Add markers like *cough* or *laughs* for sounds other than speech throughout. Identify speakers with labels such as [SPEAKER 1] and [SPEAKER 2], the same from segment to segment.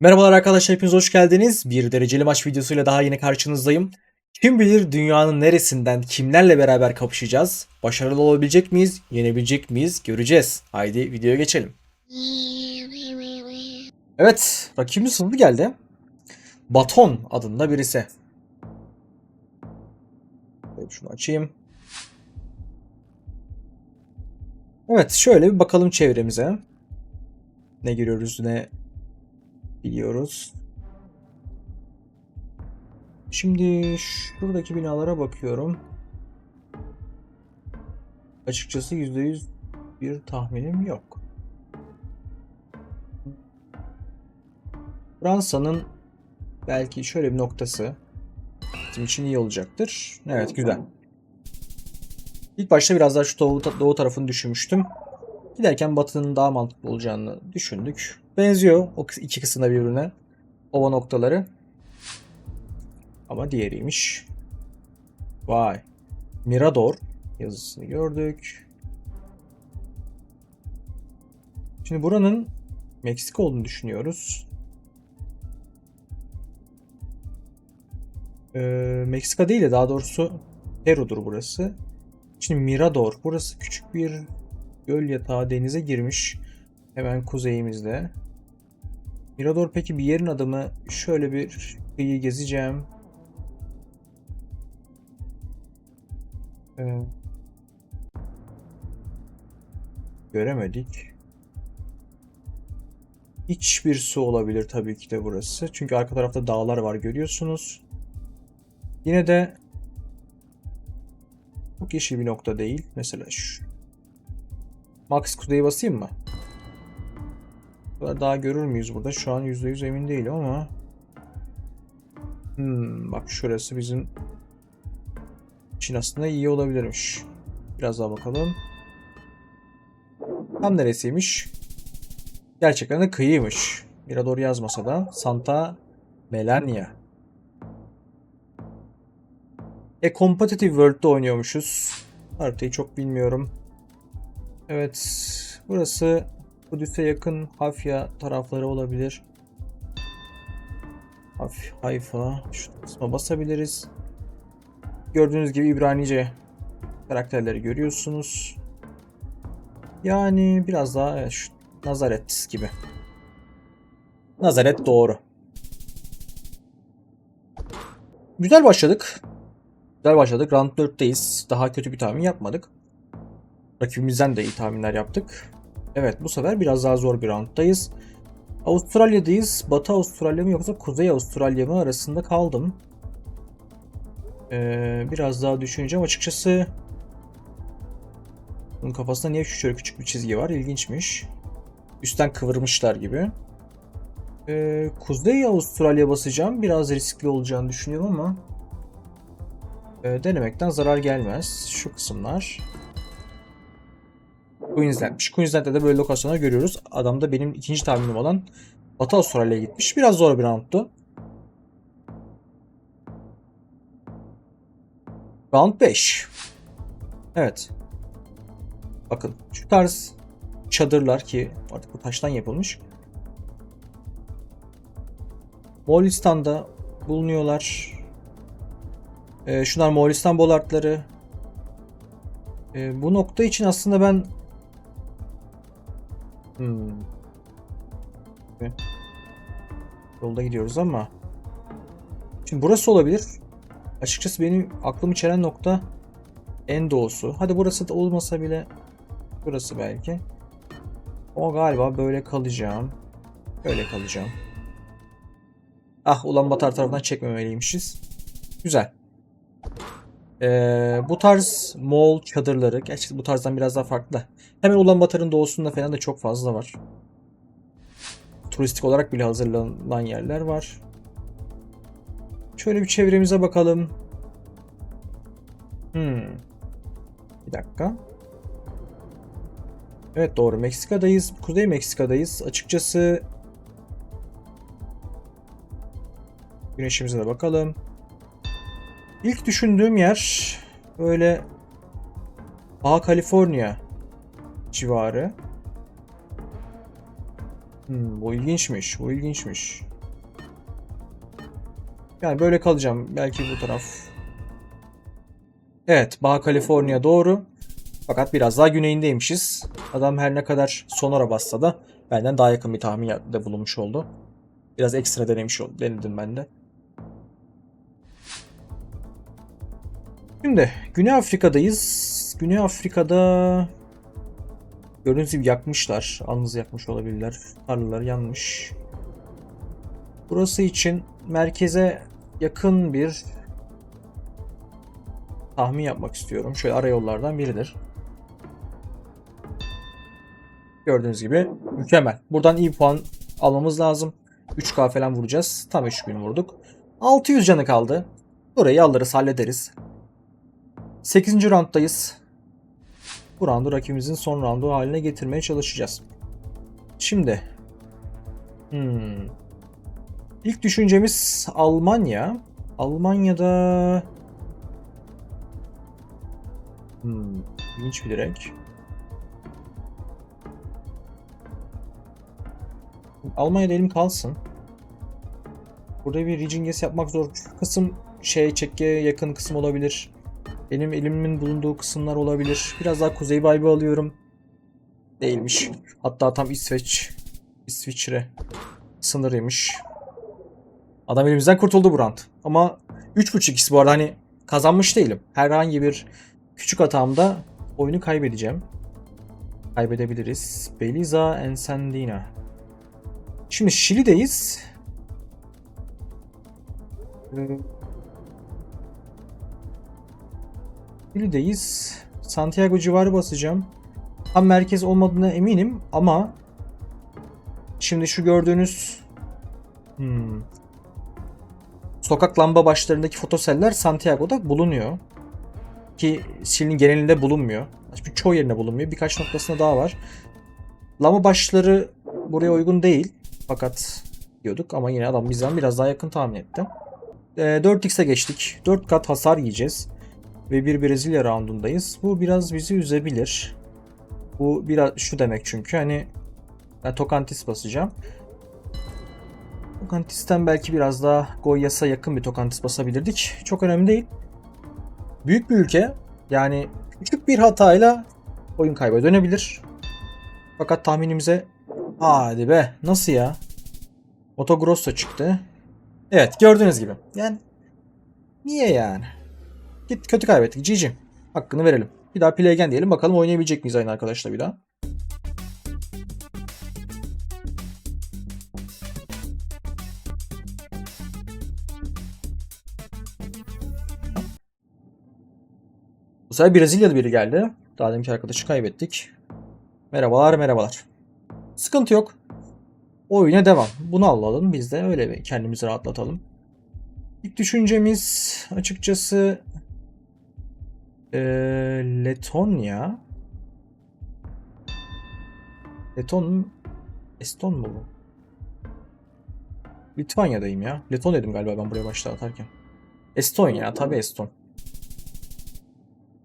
[SPEAKER 1] Merhabalar arkadaşlar hepiniz hoş geldiniz. Bir dereceli maç videosuyla daha yine karşınızdayım. Kim bilir dünyanın neresinden kimlerle beraber kapışacağız? Başarılı olabilecek miyiz? Yenebilecek miyiz? Göreceğiz. Haydi videoya geçelim. Evet rakibimiz hızlı geldi. Baton adında birisi. Evet, Şunu açayım. Evet şöyle bir bakalım çevremize. Ne görüyoruz ne biliyoruz. Şimdi şuradaki binalara bakıyorum. Açıkçası %100 bir tahminim yok. Fransa'nın belki şöyle bir noktası bizim için iyi olacaktır. Evet güzel. İlk başta biraz daha şu doğu, doğu tarafını düşünmüştüm. Giderken batının daha mantıklı olacağını düşündük. Benziyor o iki kısımda birbirine. Ova noktaları. Ama diğeriymiş. Vay. Mirador yazısını gördük. Şimdi buranın Meksika olduğunu düşünüyoruz. Ee, Meksika değil de daha doğrusu Peru'dur burası. Şimdi Mirador. Burası küçük bir göl yatağı denize girmiş. Hemen kuzeyimizde. Mirador peki bir yerin adı mı? Şöyle bir kıyı gezeceğim. Ee, göremedik. Hiçbir su olabilir tabii ki de burası. Çünkü arka tarafta dağlar var görüyorsunuz. Yine de çok yeşil bir nokta değil. Mesela şu. Max kuzeye basayım mı? Daha görür müyüz burada? Şu an %100 emin değilim ama. Hmm, bak şurası bizim için aslında iyi olabilirmiş. Biraz daha bakalım. Tam neresiymiş? Gerçekten de kıyıymış. Mirador yazmasa da Santa Melania. E Competitive World'da oynuyormuşuz. Haritayı çok bilmiyorum. Evet. Burası Kudüs'e yakın Hafya tarafları olabilir. Haf Hayfa. Şu kısma basabiliriz. Gördüğünüz gibi İbranice karakterleri görüyorsunuz. Yani biraz daha şu Nazaret gibi. Nazaret doğru. Güzel başladık. Güzel başladık. Round 4'teyiz. Daha kötü bir tahmin yapmadık. Rakibimizden de iyi tahminler yaptık. Evet bu sefer biraz daha zor bir rounddayız. Avustralya'dayız. Batı Avustralya mı yoksa Kuzey Avustralya mı arasında kaldım. Ee, biraz daha düşüneceğim. Açıkçası bunun kafasında niye şöyle küçük bir çizgi var? İlginçmiş. Üstten kıvırmışlar gibi. Ee, Kuzey Avustralya basacağım. Biraz riskli olacağını düşünüyorum ama e, denemekten zarar gelmez. Şu kısımlar. Queensland'miş. Queensland'de de böyle lokasyonlar görüyoruz. Adam da benim ikinci tahminim olan Batı Avustralya'ya gitmiş. Biraz zor bir roundtu. Round 5. Evet. Bakın şu tarz çadırlar ki artık bu taştan yapılmış. Moğolistan'da bulunuyorlar. Ee, şunlar Moğolistan bolartları. Ee, bu nokta için aslında ben Hmm. Yolda gidiyoruz ama. Şimdi burası olabilir. Açıkçası benim aklımı çelen nokta en doğusu. Hadi burası da olmasa bile burası belki. O galiba böyle kalacağım. Böyle kalacağım. Ah ulan Batar tarafından çekmemeliymişiz. Güzel. Ee, bu tarz Moğol çadırları, gerçi bu tarzdan biraz daha farklı. Hemen Ulaanbaatar'ın doğusunda falan da çok fazla var. Turistik olarak bile hazırlanan yerler var. Şöyle bir çevremize bakalım. Hmm. Bir dakika. Evet doğru Meksika'dayız. Kuzey Meksika'dayız. Açıkçası Güneşimize de bakalım. İlk düşündüğüm yer böyle Baja California civarı. Hmm, bu ilginçmiş. Bu ilginçmiş. Yani böyle kalacağım. Belki bu taraf. Evet. Baja California doğru. Fakat biraz daha güneyindeymişiz. Adam her ne kadar Sonora bassa da benden daha yakın bir tahminde bulunmuş oldu. Biraz ekstra denemiş oldum. Denedim ben de. Şimdi Güney Afrika'dayız. Güney Afrika'da gördüğünüz gibi yakmışlar. Alnız yakmış olabilirler. Tarlalar yanmış. Burası için merkeze yakın bir tahmin yapmak istiyorum. Şöyle ara yollardan biridir. Gördüğünüz gibi mükemmel. Buradan iyi puan almamız lazım. 3K falan vuracağız. Tam 3000 vurduk. 600 canı kaldı. Burayı alırız hallederiz. 8. rounddayız. Bu roundu rakibimizin son roundu haline getirmeye çalışacağız. Şimdi. Hmm. İlk düşüncemiz Almanya. Almanya'da Hmm, ilginç bir direk. Almanya'da elim kalsın. Burada bir Ricinges yapmak zor. Kısım şey çekkeye yakın kısım olabilir. Benim elimin bulunduğu kısımlar olabilir. Biraz daha kuzey vibe alıyorum. Değilmiş. Hatta tam İsveç. İsviçre sınırıymış. Adam elimizden kurtuldu bu round. Ama 3.5x bu arada hani kazanmış değilim. Herhangi bir küçük hatamda oyunu kaybedeceğim. Kaybedebiliriz. Beliza Encendina. Şimdi Şili'deyiz. Ee, Şili'deyiz. Santiago civarı basacağım. Tam merkez olmadığına eminim ama şimdi şu gördüğünüz hmm, sokak lamba başlarındaki fotoseller Santiago'da bulunuyor. Ki Şili'nin genelinde bulunmuyor. Çoğu yerine bulunmuyor. Birkaç noktasında daha var. Lama başları buraya uygun değil. Fakat diyorduk ama yine adam bizden biraz daha yakın tahmin etti. E, 4x'e geçtik. 4 kat hasar yiyeceğiz. Ve bir Brezilya roundundayız. Bu biraz bizi üzebilir. Bu biraz şu demek çünkü hani ben Tokantis basacağım. Tokantis'ten belki biraz daha Goyas'a yakın bir Tokantis basabilirdik. Çok önemli değil. Büyük bir ülke. Yani küçük bir hatayla oyun kaybı dönebilir. Fakat tahminimize hadi be nasıl ya? Motogrosso çıktı. Evet gördüğünüz gibi. Yani niye yani? Git kötü kaybettik. GG. Hakkını verelim. Bir daha play again diyelim. Bakalım oynayabilecek miyiz aynı arkadaşla bir daha. Bu sefer Brezilyalı biri geldi. Daha deminki arkadaşı kaybettik. Merhabalar merhabalar. Sıkıntı yok. Oyuna devam. Bunu alalım. Biz de öyle bir kendimizi rahatlatalım. İlk düşüncemiz açıkçası ee, Letonya. Leton Eston mu bu? Litvanya'dayım ya. Leton dedim galiba ben buraya başta atarken. Estonya tabi Eston.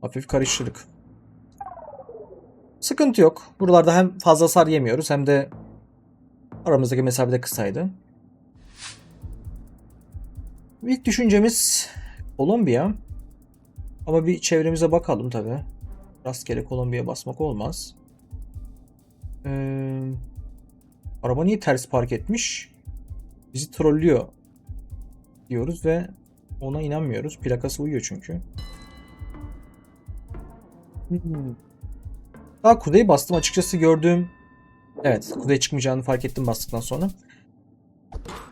[SPEAKER 1] Hafif karıştırdık. Sıkıntı yok. Buralarda hem fazla hasar yemiyoruz hem de aramızdaki mesafe de kısaydı. İlk düşüncemiz Kolombiya. Ama bir çevremize bakalım tabi. Rastgele Kolombiya basmak olmaz. Ee, araba niye ters park etmiş? Bizi trollüyor diyoruz ve ona inanmıyoruz. Plakası uyuyor çünkü. Hmm. Daha kuzey bastım. Açıkçası gördüğüm evet kuzey çıkmayacağını fark ettim bastıktan sonra.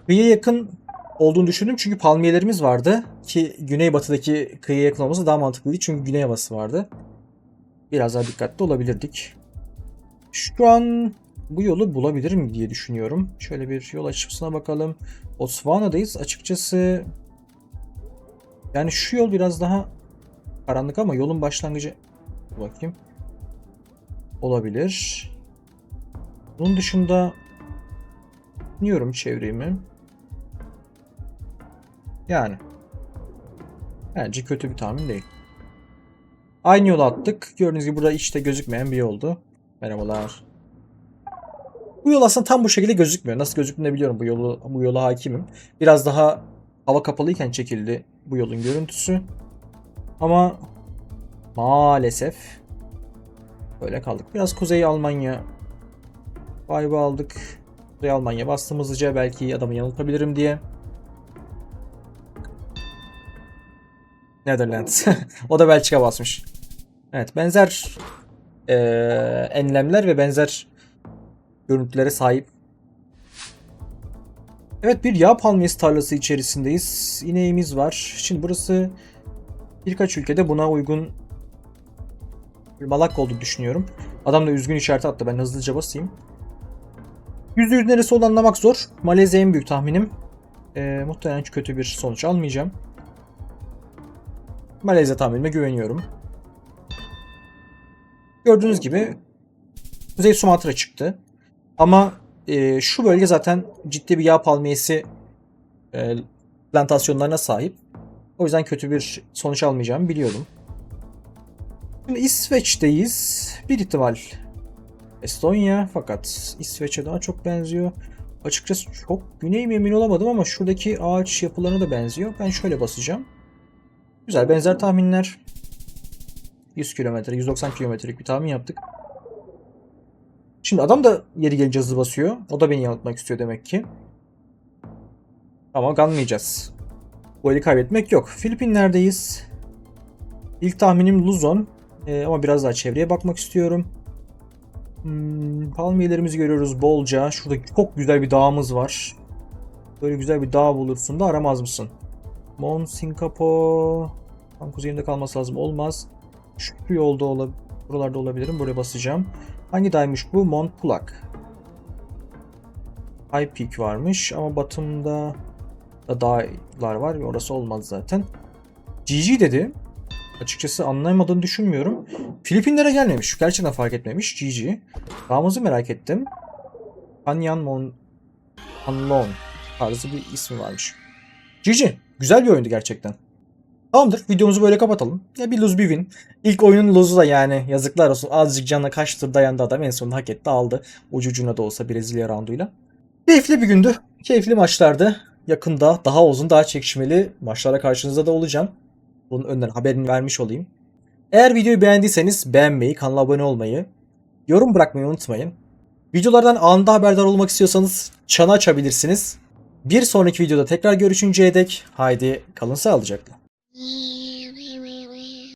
[SPEAKER 1] Kıyıya yakın olduğunu düşündüm çünkü palmiyelerimiz vardı ki güneybatıdaki kıyıya yakın olması daha mantıklıydı çünkü güney havası vardı. Biraz daha dikkatli olabilirdik. Şu an bu yolu bulabilir mi diye düşünüyorum. Şöyle bir yol açısına bakalım. Botswana'dayız. Açıkçası yani şu yol biraz daha karanlık ama yolun başlangıcı bakayım. Olabilir. Bunun dışında dinliyorum çevremi. Yani bence kötü bir tahmin değil. Aynı yolu attık. Gördüğünüz gibi burada işte gözükmeyen bir yoldu. Merhabalar. Bu yol aslında tam bu şekilde gözükmüyor. Nasıl gözüktüğünü de biliyorum bu yolu bu yola hakimim. Biraz daha hava kapalıyken çekildi bu yolun görüntüsü. Ama maalesef böyle kaldık. Biraz Kuzey Almanya vibe aldık. Kuzey Almanya bastım belki adamı yanıltabilirim diye. Netherlands. *laughs* o da Belçika basmış. Evet benzer eee, enlemler ve benzer görüntülere sahip. Evet bir yağ palmiyesi tarlası içerisindeyiz. İneğimiz var. Şimdi burası birkaç ülkede buna uygun bir malak olduğunu düşünüyorum. Adam da üzgün işareti attı. Ben hızlıca basayım. %100 neresi olduğunu anlamak zor. Malezya en büyük tahminim. Ee, muhtemelen hiç kötü bir sonuç almayacağım. Malezya tahminime güveniyorum. Gördüğünüz gibi Kuzey Sumatra çıktı. Ama e, şu bölge zaten ciddi bir yağ palmiyesi e, plantasyonlarına sahip. O yüzden kötü bir sonuç almayacağımı biliyordum. Şimdi İsveç'teyiz. Bir ihtimal Estonya fakat İsveç'e daha çok benziyor. Açıkçası çok güney mi emin olamadım ama şuradaki ağaç yapılarına da benziyor. Ben şöyle basacağım. Güzel benzer tahminler. 100 kilometre, 190 kilometrelik bir tahmin yaptık. Şimdi adam da yeri gelince hızlı basıyor. O da beni yanıltmak istiyor demek ki. Ama ganmayacağız. Bu eli kaybetmek yok. Filipinler'deyiz. İlk tahminim Luzon. Ee, ama biraz daha çevreye bakmak istiyorum. Hmm, palmiyelerimizi görüyoruz bolca. Şurada çok güzel bir dağımız var. Böyle güzel bir dağ bulursun da aramaz mısın? Mount Singapore. Tam kuzeyinde kalması lazım. Olmaz. Şu yolda olabilir. Buralarda olabilirim. Buraya basacağım. Hangi dağymış bu? Mont Blanc. High Peak varmış ama batımda da dağlar var orası olmaz zaten. GG dedi. Açıkçası anlayamadığını düşünmüyorum. Filipinlere gelmemiş. Gerçekten fark etmemiş. GG. Dağımızı merak ettim. Kanyan Mon Anlon tarzı bir ismi varmış. GG. Güzel bir oyundu gerçekten. Tamamdır. Videomuzu böyle kapatalım. Ya bir lose bir win. İlk oyunun lose'u da yani yazıklar olsun. Azıcık canına kaçtır dayandı adam. En sonunda hak etti aldı. Ucucuna da olsa Brezilya rounduyla. Keyifli bir gündü. Keyifli maçlardı. Yakında daha uzun daha çekişmeli maçlara karşınızda da olacağım. Bunun önden haberini vermiş olayım. Eğer videoyu beğendiyseniz beğenmeyi, kanala abone olmayı, yorum bırakmayı unutmayın. Videolardan anında haberdar olmak istiyorsanız çanı açabilirsiniz. Bir sonraki videoda tekrar görüşünceye dek haydi kalın sağlıcakla.